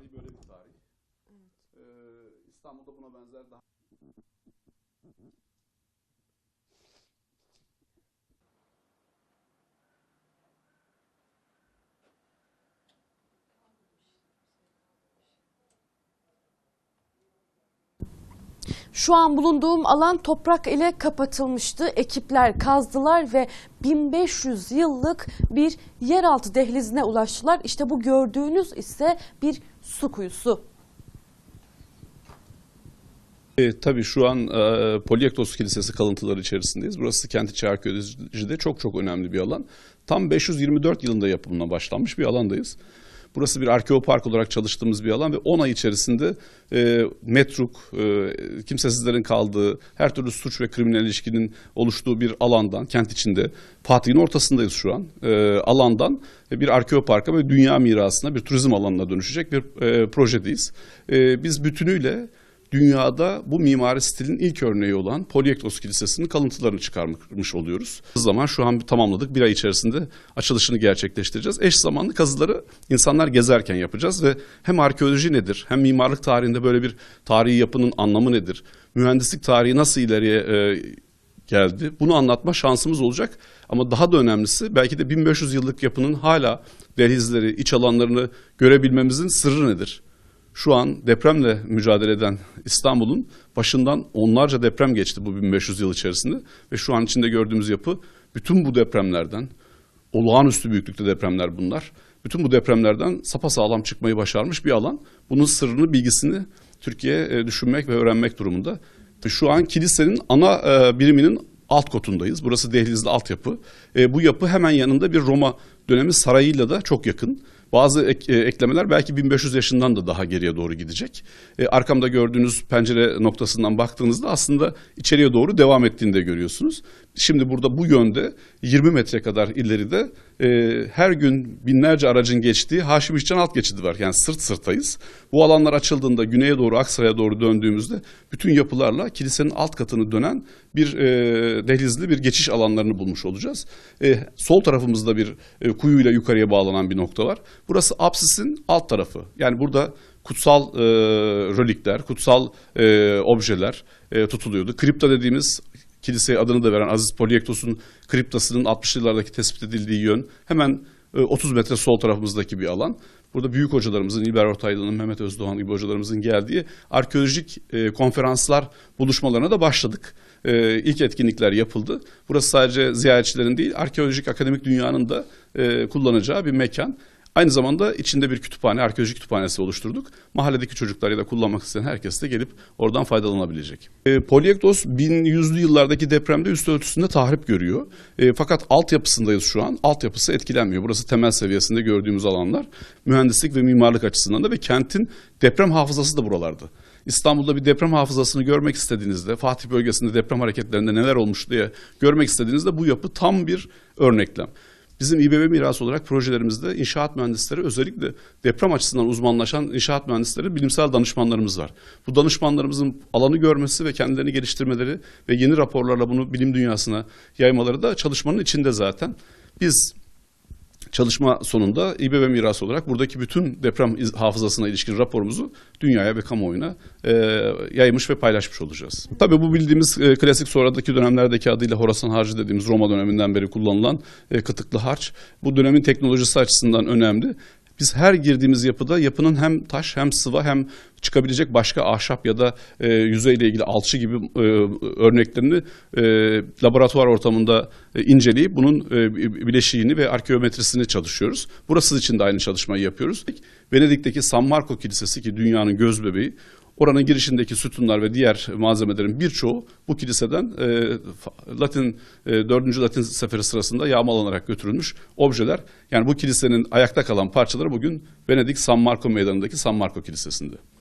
tarihi böyle bir tarih. Ee, İstanbul'da buna benzer daha Şu an bulunduğum alan toprak ile kapatılmıştı. Ekipler kazdılar ve 1500 yıllık bir yeraltı dehlizine ulaştılar. İşte bu gördüğünüz ise bir su kuyusu. E, tabii şu an e, Polyektos Kilisesi kalıntıları içerisindeyiz. Burası kent içi çok çok önemli bir alan. Tam 524 yılında yapımına başlanmış bir alandayız. Burası bir arkeopark olarak çalıştığımız bir alan ve 10 ay içerisinde e, metruk, e, kimsesizlerin kaldığı, her türlü suç ve kriminal ilişkinin oluştuğu bir alandan, kent içinde, Fatih'in ortasındayız şu an, e, alandan bir arkeoparka ve dünya mirasına, bir turizm alanına dönüşecek bir e, projedeyiz. E, biz bütünüyle dünyada bu mimari stilin ilk örneği olan Polyektos Kilisesi'nin kalıntılarını çıkarmış oluyoruz. O zaman şu an tamamladık. Bir ay içerisinde açılışını gerçekleştireceğiz. Eş zamanlı kazıları insanlar gezerken yapacağız ve hem arkeoloji nedir, hem mimarlık tarihinde böyle bir tarihi yapının anlamı nedir, mühendislik tarihi nasıl ileriye e, geldi. Bunu anlatma şansımız olacak. Ama daha da önemlisi belki de 1500 yıllık yapının hala dehlizleri, iç alanlarını görebilmemizin sırrı nedir? Şu an depremle mücadele eden İstanbul'un başından onlarca deprem geçti bu 1500 yıl içerisinde ve şu an içinde gördüğümüz yapı bütün bu depremlerden olağanüstü büyüklükte depremler bunlar. Bütün bu depremlerden sapasağlam çıkmayı başarmış bir alan. Bunun sırrını, bilgisini Türkiye e, düşünmek ve öğrenmek durumunda. Ve şu an kilisenin ana e, biriminin alt kotundayız. Burası dehlizli altyapı. E, bu yapı hemen yanında bir Roma dönemi sarayıyla da çok yakın. Bazı ek- e, eklemeler belki 1500 yaşından da daha geriye doğru gidecek. E, arkamda gördüğünüz pencere noktasından baktığınızda aslında içeriye doğru devam ettiğini de görüyorsunuz. Şimdi burada bu yönde 20 metre kadar ileride e, her gün binlerce aracın geçtiği Haşim İşcan alt geçidi var. Yani sırt sırtayız. Bu alanlar açıldığında güneye doğru Aksaray'a doğru döndüğümüzde bütün yapılarla kilisenin alt katını dönen bir e, dehlizli bir geçiş alanlarını bulmuş olacağız. E, sol tarafımızda bir e, kuyuyla yukarıya bağlanan bir nokta var. Burası apsisin alt tarafı. Yani burada kutsal e, relikler, kutsal e, objeler e, tutuluyordu. Kripta dediğimiz kiliseye adını da veren Aziz Polyektos'un kriptasının 60'lı yıllardaki tespit edildiği yön hemen e, 30 metre sol tarafımızdaki bir alan. Burada büyük hocalarımızın, İlber Ortaylı'nın, Mehmet Özdoğan gibi hocalarımızın geldiği arkeolojik e, konferanslar buluşmalarına da başladık. E, ilk etkinlikler yapıldı. Burası sadece ziyaretçilerin değil, arkeolojik akademik dünyanın da e, kullanacağı bir mekan. Aynı zamanda içinde bir kütüphane, arkeolojik kütüphanesi oluşturduk. Mahalledeki çocuklar ya da kullanmak isteyen herkes de gelip oradan faydalanabilecek. E, Polyektos 1100'lü yıllardaki depremde üst ölçüsünde tahrip görüyor. E, fakat altyapısındayız şu an. Altyapısı etkilenmiyor. Burası temel seviyesinde gördüğümüz alanlar. Mühendislik ve mimarlık açısından da ve kentin deprem hafızası da buralarda. İstanbul'da bir deprem hafızasını görmek istediğinizde, Fatih bölgesinde deprem hareketlerinde neler olmuş diye görmek istediğinizde bu yapı tam bir örneklem. Bizim İBB mirası olarak projelerimizde inşaat mühendisleri özellikle deprem açısından uzmanlaşan inşaat mühendisleri bilimsel danışmanlarımız var. Bu danışmanlarımızın alanı görmesi ve kendilerini geliştirmeleri ve yeni raporlarla bunu bilim dünyasına yaymaları da çalışmanın içinde zaten. Biz çalışma sonunda İBB mirası olarak buradaki bütün deprem hafızasına ilişkin raporumuzu dünyaya ve kamuoyuna e, yaymış ve paylaşmış olacağız. Tabii bu bildiğimiz e, klasik sonradaki dönemlerdeki adıyla Horasan harcı dediğimiz Roma döneminden beri kullanılan e, kıtıklı harç. Bu dönemin teknolojisi açısından önemli. Biz her girdiğimiz yapıda yapının hem taş hem sıva hem çıkabilecek başka ahşap ya da e, yüzeyle ilgili alçı gibi e, örneklerini e, laboratuvar ortamında e, inceleyip bunun e, bileşiğini ve arkeometrisini çalışıyoruz. Burası için de aynı çalışmayı yapıyoruz. Venedik'teki San Marco Kilisesi ki dünyanın göz bebeği Oranın girişindeki sütunlar ve diğer malzemelerin birçoğu bu kiliseden e, Latin e, 4. Latin seferi sırasında yağmalanarak götürülmüş objeler. Yani bu kilisenin ayakta kalan parçaları bugün Venedik San Marco meydanındaki San Marco Kilisesi'nde.